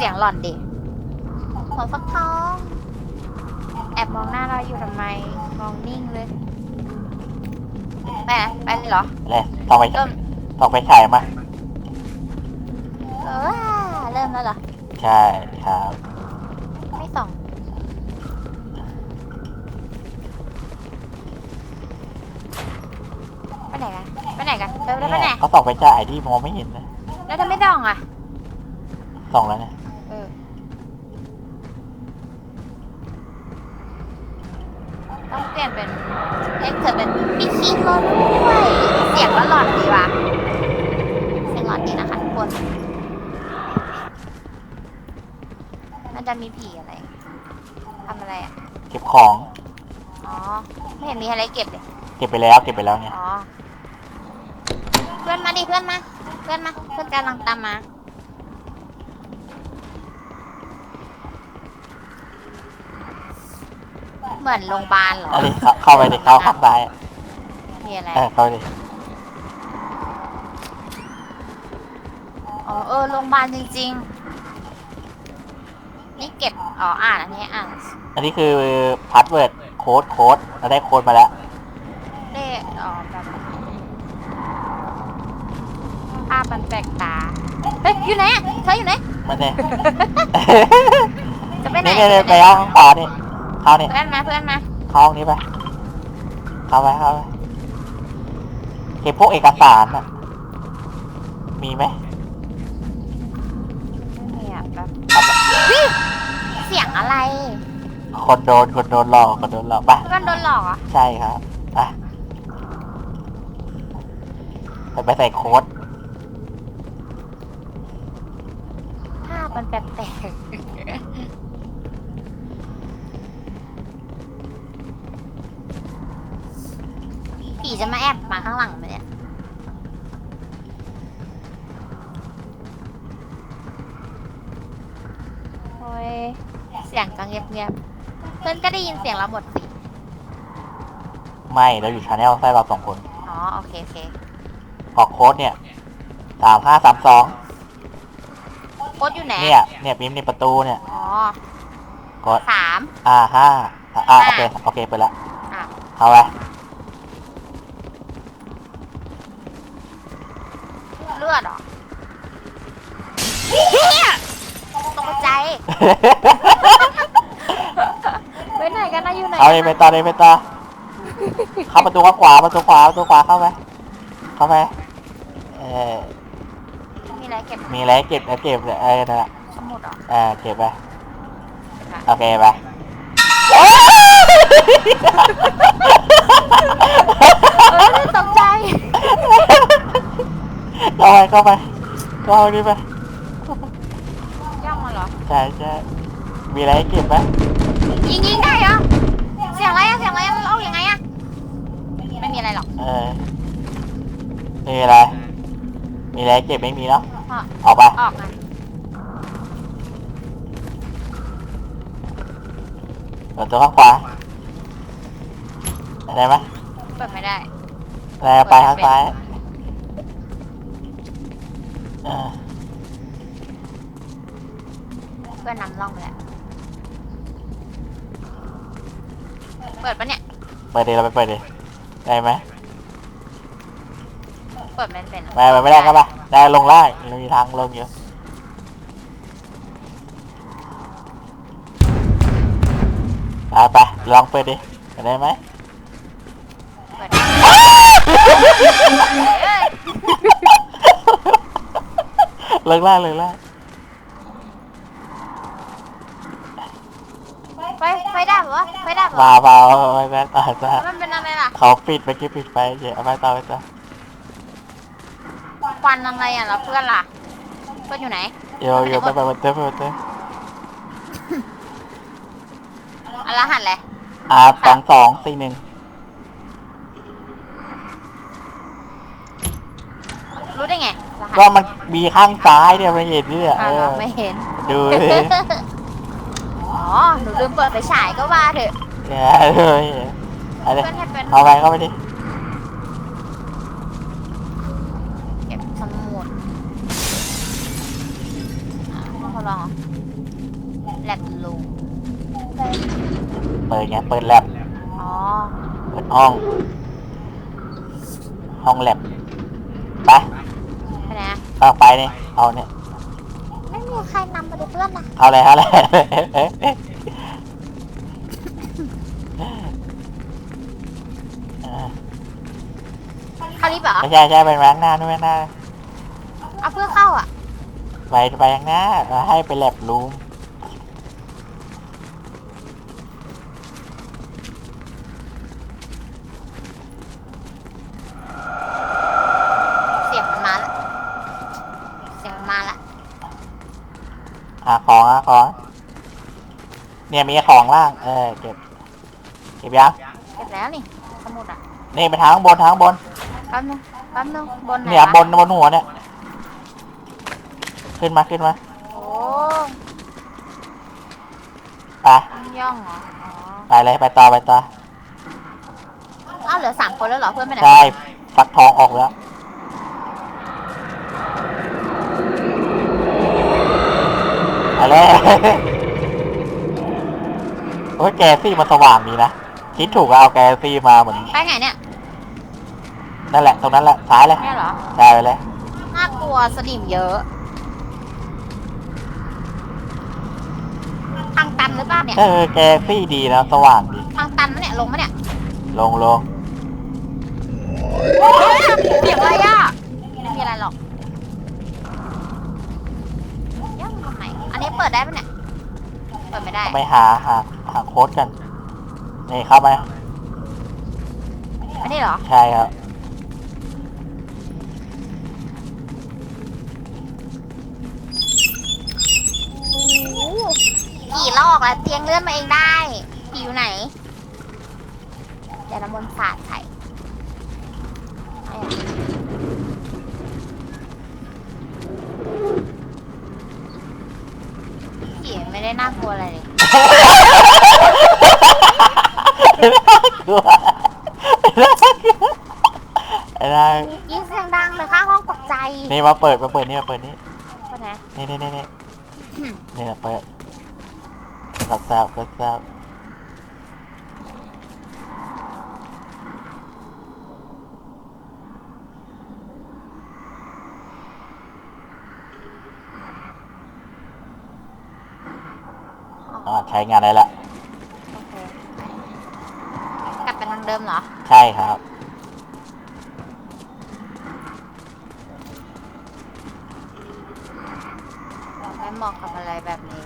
สียงหล่อนดิหัวฟักทอง แอบมองหน้าเราอยู่ทำไม มองนิ่งเลยไปนะไปเลยเหรอเลยต้องไปเริ่มต้องไปฉายมาเออเริ่มแล้วเหรอ ใช่ครับไม่ส่องไปไหนกันไปไหนกันเดินไปไหน เนี่ยเขาส่องไปจ่ายที่มองไม่เห็นนะ แล้วทำไมส่องอะ ส่องแล้วนะ เออต้องเปลี่ยนเป็นเอ็กเธอเป็นพี่คิงโลด้วยเสียงก็หลอนดีว่ะเสียงหลอนดีนะคะทุกคนมันจะมีผีอะไรทำอะไรอะเก็บของ อ๋อ ไม่เห็นมีอะไรเก็บเลย เก็บไปแล้ว เก็บไปแล้วเนี่ยอ๋อ เพื่อนมาดิ เพื่อนมา เพื่อนมา เพื่อนกำลังตามมา เหมือนโรงพยาบาลเหรอเอันนี้เข้าเข้าไปดิเข้าข้างซ้ายอะมีอะไรเออเข้าไปดิอ๋อเออโรงพยาบาลจริง ๆ นี่เก็บอ๋ออ่านอันนี้อ่านอันนี้คือพาสเวิร์ดโค้ดโค้ดเราได้โค้ดมาแล้วเลขอ๋อแบบภาพมันแปลกตาเฮ้ยอยู่ไหนอะเธออยู่ไหนมันเนี่ยจะไปไหนนี่เนี่ยไปเอาข้างขวานี่ เข้านี่เพื่อนมาเพื่อนมาเข้าห้องนี้ไป เข้าไปเข้าไปเก็บพวกเอกสารน่ะมีไหมไม่มีอะแบบทำแบบเสียงอะไรคนโดนคนโดนหลอกคนโดนหลอกไป เพื่อนโดนหลอกเหรอะใช่ครับไปแต่ไปใส่โค้ดภาพมันแปลก ผีจะมาแอบมาข้างหลังไหมเนี่ยโอ้ยเสียงก็เงียบๆเพื่อนก็ได้ยินเสียงเราหมดสิไม่เราอยู่ชาแนลใส่เราสองคนอ๋อโอเคโอเคออกโค้ดเนี่ยสามห้าสามสองโค้ดอยู่ไหนเนี่ยเนี่ยพิมพ์ในประตูเนี่ยอ๋อกดสาม อ่าห้าอ่าโอเคโอเคไปละอะเข้าไป เลือดเหรอเฮียตกใจ ไปไหนกันนะอยู่ไหนเอาเลยไปต่อเลยไปต่อเข้าประตูข้างขวาประตูขวาประตูขวาเข้าไปเข้าไปเออมีอะไรเก็บมีอะไรเก็บแล้วเก็บเลยเออนั่นแหละสมุดเหรอเออเก็บไปค่ะโอเคไปเออตกใจ เข้าไปเข้าไปเข้าไปนี่ไปย่องมาเหรอ ใช่ใช่มีอะไรให้เก็บไหมยิงยิงได้เหรอ เสียงอะไรอะเสียงอะไรอะมันออกยังไงอะไม่มีอะไรหรอกเออมีอะไร มีอะไรให้เก็บไม่มีเนาะอะออกไป ออกนะเปิดตัวข้างขวาได้ไหมเปิดไม่ได้ แล้วไปข้างซ้าย เออเพื่อนนำร่องไปแล้ว เปิดปะเนี่ยเปิดดิเราไปเปิดดิได้ไหมเปิดไม่เป็นอะไม่ไม่ได้ก็ไปได้ลงล่างมันมีทางลงอยู่ไปไปลองเปิดดิได้ไหม เปิดได้ เอ้ยลงล่างลงล่างไฟไฟดับเหรอไฟดับเหรอมาเปล่าไปแม่ต่อจ้าแล้วมันเป็นอะไรล่ะเขาปิดไปกี้ปิดไปเดี๋ยวเอาไปต่อไปต่อควันอะไรอะแล้วเพื่อนล่ะเพื่อนอยู่ไหนเดี๋ยวเดี๋ยวไปไปไปเต้ไปไปเต้อะรหัสเลยอ่าสองสองสี่หนึ่งรู้ได้ไงรหัสก็มัน มีข้างซ้ายเนี่ยไม่เห็นเนี่ยอ่าเออไม่เห็น ดูดิ อ๋อ หนูลืมเปิดไฟฉายก็ว่าเถอะเนี่ยเลยอะไรเพื่อนให้เป็นเอาไปเข้าไปดิเก็บสมุดอ่าพอดลองแลบลูมเปิดไงเปิดแลบอ๋อ เปิดห้อง ห้องแลบไปไปไหนอะ เอาไปเนี่ยเอาเนี่ยไม่มีใครนำไปเลยเพื่อนนะเอาเลยเอาเลยเออเข้าลิฟต์เหรอไม่ใช่ใช่เป็นแรงหน้าด้วยหน้าเอาเพื่อเข้าอะ ไปไปข้างหน้าแล้วให้ไปแลบรูม เสียงมันมาละเสียงมันมาละ หาของหาของ เนี่ยมีของล่าง เออเก็บเก็บยังเก็บแล้วนี่สมุดอะนี่ไปทางข้างบนทางข้างบน แป๊บนึงแป๊บนึงบนไหนเนี่ยวะบนบนหัวเนี่ย ขึ้นมาขึ้นมาโอ้ไปต้องย่องเหรออ๋อไปเลยไปต่อไปต่ออ้าวเหลือสามคนแล้วเหรอเพื่อนไปไหนใช่ฟักทองออกแล้วไปเลย โอ้ยแกซี่มันสว่างดีนะ คิดถูกอะเอาแกซี่มาเหมือนไปไหนเนี่ยนั่นแหละ ตรงนั้นแหละซ้ายเลยเนี่ยเหรอใช่ไปเลย น่ากลัวสนิมเยอะ ทางตันหรือเปล่าเนี่ย เออแกซี่ดีนะสว่างดี ทางตันมะเนี่ย ลงมะเนี่ยลงลงเสียงอะไรอะ ไม่มีอะไรหรอกย่องตรงไหนอันนี้เปิดได้ปะเนี่ย เปิดไม่ได้ ไปหาหาหาโค้ดกันนี่เข้าไปอันนี้เหรอ ใช่ครับกี่ลอกแล้วเตียงเลื่อนมาเองได้ผีอยู่ไหนเดี๋ยวน้ำมนต์สาดใส่เอาอย่างผี ไม่ได้น่ากลัวอะไรเลยน่ากลัวไอ้นั่นยิงเสียงดังเลยข้างห้องตกใจนี่มาเปิดมาเปิดนี่มาเปิดนี่ไปไหน นี่นี่นี่นี่อืมนี่มาเปิดกดแซวกดแซวอ่า ใช้งานได้ละ โอเคกลับไปทางเดิมเหรอ ใช่ครับไม่เหมาะกับอะไรแบบนี้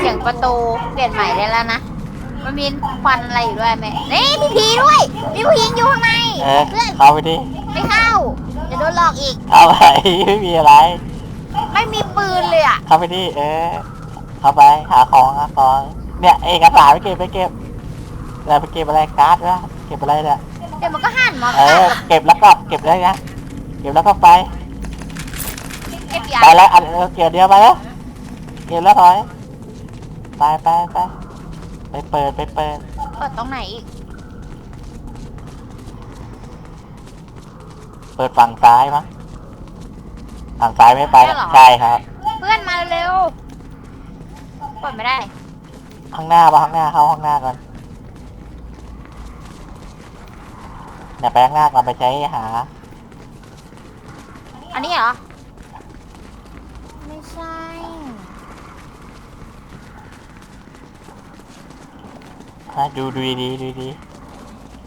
เสียงประตูเปลี่ยนใหม่ได้แล้วนะ มันมีควันอะไรอยู่ด้วยไหมนี่มีผีด้วย มีผู้หญิงอยู่ข้างในเออเพื่อนเข้าไปดิไม่เข้าจะ โดนหลอกอีกเข้าไปไม่มีอะไร ไม่มีปืนเลยอะ เข้าไปดิเออเข้าไปหาของหาของเนี่ยเอกสารไปเก็บไปเก็บอะไรไปเก็บอะไรการ์ดวะเก็บอะไรเนี่ยเดี๋ยวมันก็หันมาเออเก็บแล้วก็เก็บได้นะเก็บแล้วก็ไปเก็บยาไปแล้วอันเออเก็บเดียวไปแล้วเก็บแล้วถอยไปไปไปไปเปิดไปเปิดเปิดตรงไหนอีก เปิดฝั่งซ้ายมั้งฝั่งซ้ายไม่ไปนะใช่ครับ เพื่อนมาเร็วเปิดไม่ได้ ข้างหน้าปะข้างหน้าเข้าข้างหน้าก่อนเนี่ยไปข้างหน้าก่อนไปใช้หา อันนี้เหรอ ไม่ใช่ ฮะดูดูดีๆดูดี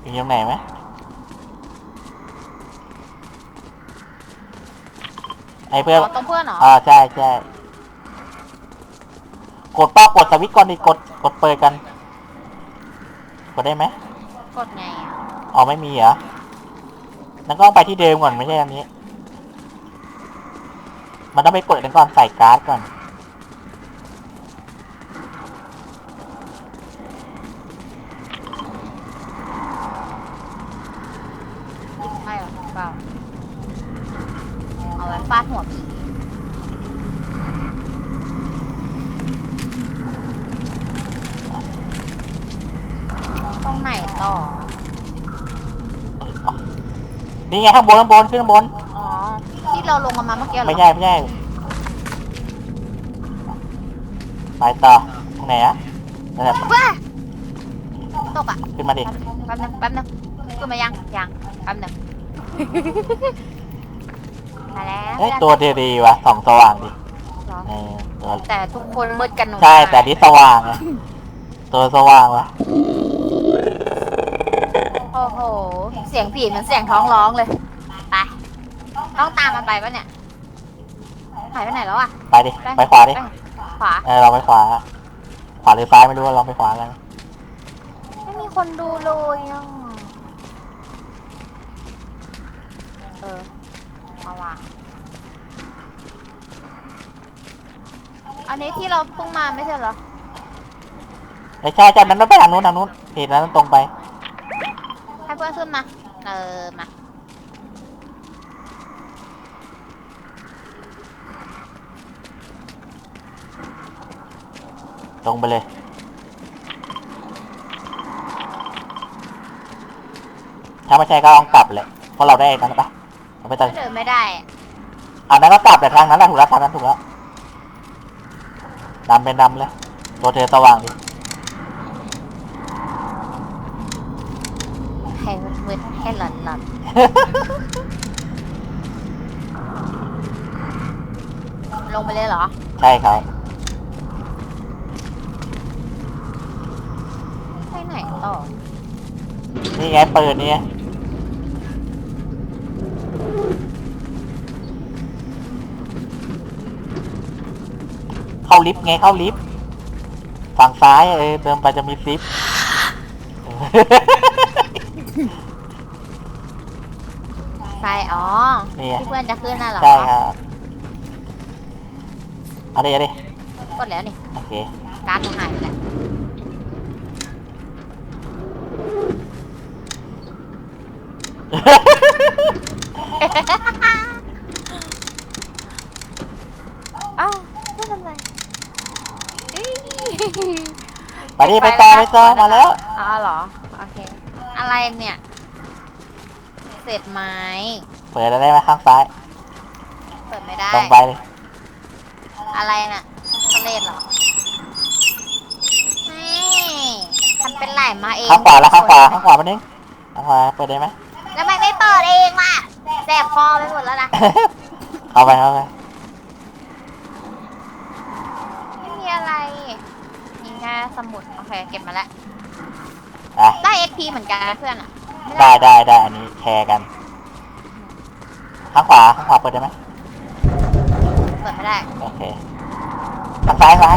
อยู่ตรงไหนไหม ไอ้เพื่อนอ๋อตรงเพื่อนเหรอ อ่าใช่ใช่กดป้ากดสวิตช์ก่อนดิกดกดเปิดกัน กดได้ไหมกดไงอะอ๋อไม่มีเหรอนั่นก็ต้องไปที่เดิมก่อนไม่ใช่อันนี้ มันต้องไปเปิดนั่นก่อนใส่การ์ดก่อน ไม่หรอเปล่า เอาไว้ฟาดหัวผีตรงไหนต่อนนี่ไงข้างบนข้างบนขึ้นข้างบน อ๋อ ที่เราลงกันมาเมื่อกี้เหรอไม่ใช่ไม่ใช่ไปต่อทางไหนอะนั่นแหละว้าตกอะขึ้นมาดิ แป๊บนึงแป๊บนึงขึ้นมายังยังแป๊บนึง มาแล้วเอ้ยตัวดีๆว่ะส่องสว่างดิเหรอเออตัวแต่ทุกคนมืดกันหนูใช่แต่นี่สว่างไงตัวสว่างว่ะโอ้โห เสียงผีเหมันเสียงท้องร้องเลย ไป ต้องตามมันไปปะเนี่ย หายไปไหนแล้วอะไปดิไปขวาดิขวา เออเราไปขวา ขวาหรือซ้ายไม่รู้ลองไปขวากันไม่มีคนดูเลยอะเออ เอาว่ะอันนี้ที่เราเพิ่งมาไม่ใช่เหรอ ไม่ใช่จากนั้นต้องไปทางนู้นทางนู้นเหตุนั้นตรงไป ให้เพื่อนขึ้นมา เออ มา ตรงไปเลย ถ้าไม่ใช่ก็ลองกลับเลยเพราะเราได้กันแล้วปะ เราไปตัดเดินไม่ได้อันนั้นก็กลับแต่ทางนั้นแหละถูกแล้วทางนั้นถูกแล้วดำเป็นดำเลย ตัวเธอสว่างดิให้มืดๆให้หลอนๆลงไปเลยเหรอ ใช่ครับ ไปไหนต่อ นี่ไงเปิดนี่ไง เข้าลิฟต์ไงเข้าลิฟต์ฝั่งซ้ายเออเดินไปจะมีลิฟต์ใช่อ๋อนี่ไงที่เพื่อนจะขึ้นน่ะเหรอใช่ครับเอาดิเอาดิกดแล้วนี่ โอเคการ์ดหนูหายไปแล้ว อ้าวไม่ทำไรอี้ ไปดิไปต่อไปต่อมาแล้ว อ๋อเหรอ โอเค อะไรเนี่ยเศษไม้เปิดได้ไหมข้างซ้ายเปิดไม่ได้ ตรงไปเลยอะไรน่ะทะเลเหรอนี่ทำเป็นไหลมาเองข้างขวาแล้วข้างขวาข้างขวามานึงข้างขวาเปิดได้ไหมแล้วมันไม่เปิดเองล่ะแสบคอไปหมดแล้วนะเข้าไปเข้าไปไม่มีอะไรมีแค่สมุดโอ เคเก็บมาแล้ว อะ ได้ XP เหมือนกันนะเพื่อนอะม่ได้ได้ได้อันนี้แชร์กัน ข้างขวาข้างขวาเปิดได้ไหมเปิดไม่ได้โอเคข้างซ้ายซ้าย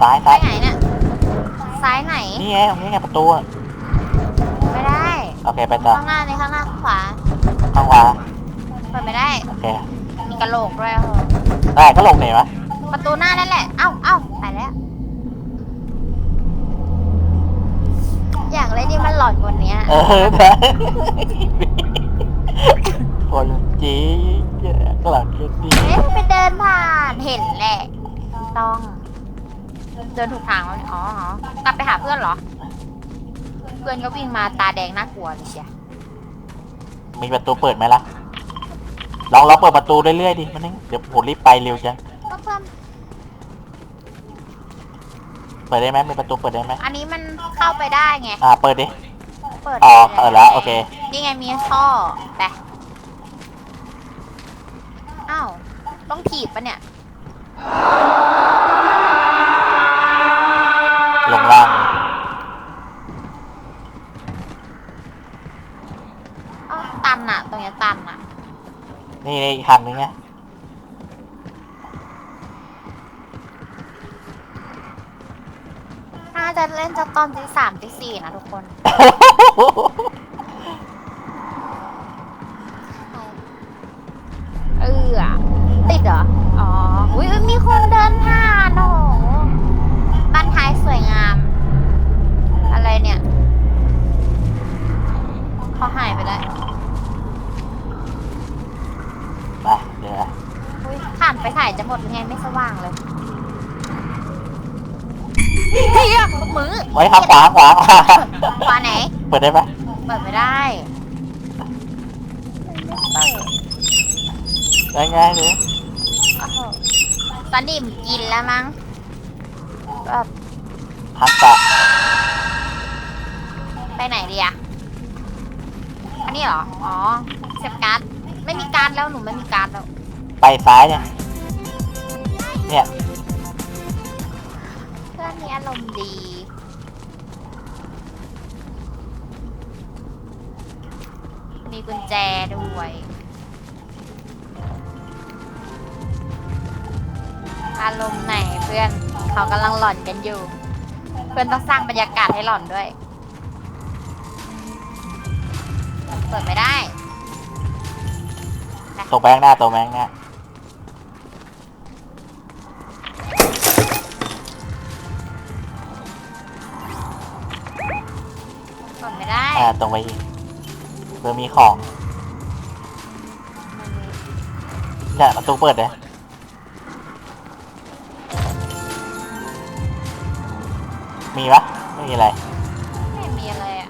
ซ้ายซ้าซ้ายยไหนเนี่ยซ้ายไหน นี่ไงตรงนี้ไงประตูอะไม่ได้ โอเคไปต่อข้างหน้าในข้างหน้าข้างขวา ข้างขวาเปิดไม่ได้ โอเคมีกระโหลกด้วยเหรอได้ก็ลงไหนวะประตูหน้านั่นแหละ เอ้าเอ้าตายแล้ว อย่าง ไรนี่มันหลอนกว่านี้เออได้คนจริงกลังแค่นี้เอ๊ะไปเดินผ่านเห็นแหละ ต้อง เดินถูกทางแล้วเนี่ยอ๋ออ๋อกลับไปหาเพื่อนเหรอ เพื่อนก็วิ่งมาตาแดงน่ากลัวเลยเชียมีประตูเปิดไหมล่ะ ลองลองเปิดประตูเรื่อยๆดิมันนึงเดี๋ยวผมรีบไปเร็วจังก็เพื่อนเปิดได้ไหมมีประตูเปิดได้ไหมอันนี้มันเข้าไปได้ไง อ่า เปิดดิ เปิดอ๋อไปเปิดแล้วโอเค นี่ไงมีท่อแต่อ้าว ต้องถีบปะเนี่ย ลงล่างอ้าวตันอะตรงเนี้ยตันอะนี่นี่อีกคันนึงไงน่าจะเล่นจะตอนตีสามตีสี่นะทุกคน เอออะติดเหรอ อ๋อ อุ้ยมีคนเดินผ่านโอ้โหบ้านท้ายสวยงาม อะไรเนี่ยเขาหายไปแล้วไปเดี๋ยวนะอุ้ยผ่านไปถ่ายจะหมดยังไงไม่สว่างเลยเฮียมือไว้ข้างขวาขวา เปิดได้ไหมเปิดไม่ได้มันไม่เปิดได้ไงหรือโอ้โหตอนนี้มกินแล้วมั้งแบบฮัตตะไปไหนดีอะอันนี้เหรอ อ๋อเสียบการ์ดไม่มีการ์ดแล้วหนูไม่มีการ์ดแล้วไปซ้ายเนี่ย เนี่ย เพื่อนนี้อารมณ์ดี มีกุญแจด้วยอารมณ์ไหนเพื่อนเขากำลังหล่อนกันอยู่ เพื่อนต้องสร้างบรรยากาศให้หล่อนด้วย เปิดไม่ได้ตรงไปข้างหน้าตรงไปข้างหน้าเปิดไม่ได้ อ่าตรงไปอีก เพื่อมีของเนี่ยประตูเปิดเลยมีปะไม่มีอะไร ไม่มีอะไรอะ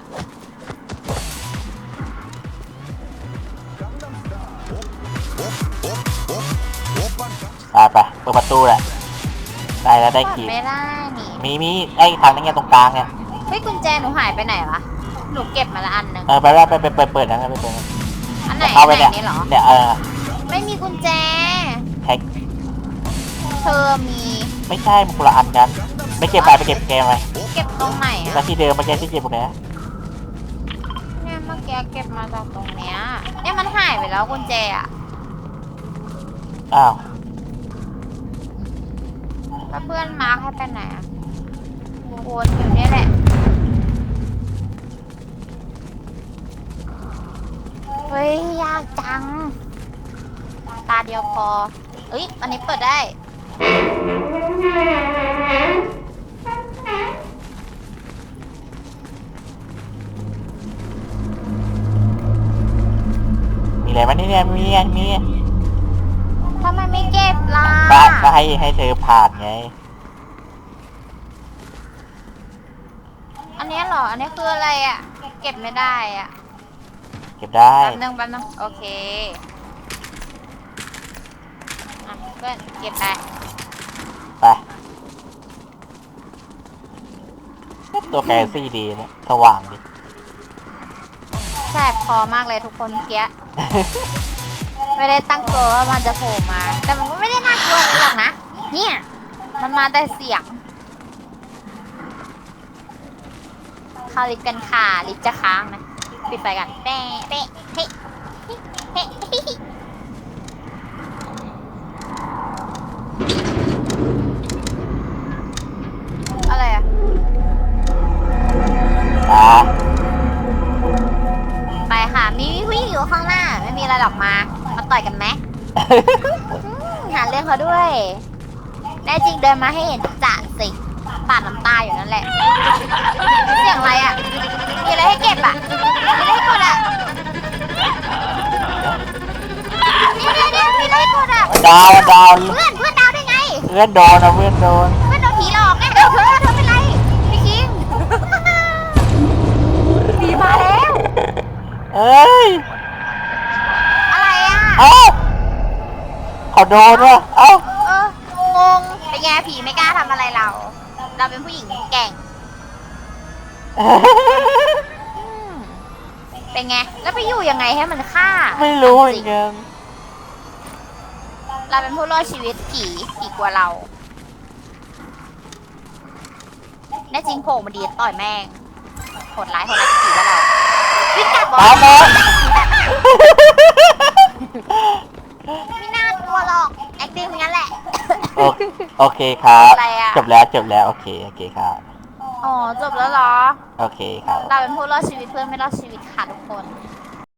ไปไปเปิดประตูแหละ ได้แล้วได้เปิดกี่ไม่ได้นี่มีมีไอ้ทางนั้นไงตรงกลางเนี่ย เฮ้ยกุญแจหนูหายไปไหนวะ หนูเก็บมาละอันหนึงเออไปไปไปไปไปเปิดนั่นไปเปิดนั่นอันไหนเข้าอันไปไหนเนี่ยนี่เหรอเนี่ยเออไม่มีกุญแจ แท็กเธอมีไม่ใช่มันคนละอันกันไม่เก็บไปไปเก็บเกมไปเก็บตรงไหนแล้อะวที่เดิมไม่ใช่ที่เก็บตรงไหนเนี่ยเมื่อกี้เก็บมาจากตรงเนี้ยเนี่ยมันหายไปแล้วกุญแจอะอ้าวแล้วเพื่อนมาร์คให้ไปไหนอะวนอยู่เนี่ยแหละ เฮ้ย ยากจัง ตาเดียวพอเอ้ย อันนี้เปิดได้ มีอะไรไหมนี่เนี่ยมีอะมีอะทำไมไม่เก็บล่ะก็ก็ให้ให้เธอผ่านไง อันเนี้ยเหรอ อันนี้คืออะไรอะ เก็บไม่ได้อะเก็บได้ แป๊บนึงแป๊บนึงโอเคอะเพื่อนเก็บไปไปตัวแกซี่ดีนะสว่างดีแสบคอมากเลยทุกคนเมื่อกี้ ไม่ได้ตั้งตัวว่ามันจะโผล่มา แต่มันก็ไม่ได้น่ากลัวเลยหรอกนะ เนี่ย มันมาแต่เสียงเข้าลิฟต์กันค่ะลิฟต์จะค้างนะ ปิดไฟกันเป๊ะเป๊ะเฮ้เฮ้เฮ้อะไรอะไปค่ะมีผู้หญิงอยู่ข้างหน้า ไม่มีอะไรหรอกมา มาต่อยกันไหมอืมหาเรื่องเขาด้วย แน่จริงเดินมาให้เห็นจ่าสิ ปาดน้ำตาอยู่นั่นแหละ เสียงอะไรอะ มีอะไรให้เก็บอะ มีอะไรให้กดอะเดี๋ยวเดี๋ยวเดี๋ยวมีอะไรให้กดอะ ดาวดาวเพื่อนเพื่อนดาวได้ไง เพื่อนโดนนะเพื่อนโดนเพื่อนโดนผีหลอกไงเออเธอเธอเป็นไรพี่คิง ผีมาแล้ว เอ้ยอะไรอะ เอ้าเขาโดนวะเอ้าเอองงเป็นไงผีไม่กล้าทำอะไรเรา เราเป็นผู้หญิงแกร่งอืมเป็นไง แล้วไปอยู่ยังไงให้มันฆ่าไม่รู้เหมือนกันเราเป็นผู้รอดชีวิตผีผีกลัวเรา แน่จริงโผล่มาดีต่อยแม่งโหดร้ายโหดร้ายกับผีว่าเราวิ่งกลับบอตามลมา ไม่น่ากลัวหรอก acting เป็นงั้นแหละ โอโอเคครับอะไรอะ จบแล้วจบแล้วโอเคโอเคครับ อ๋อจบแล้วเหรอ โอเคครับ เราเป็นผู้รอดชีวิตเพื่อนไม่รอดชีวิตค่ะทุกคนค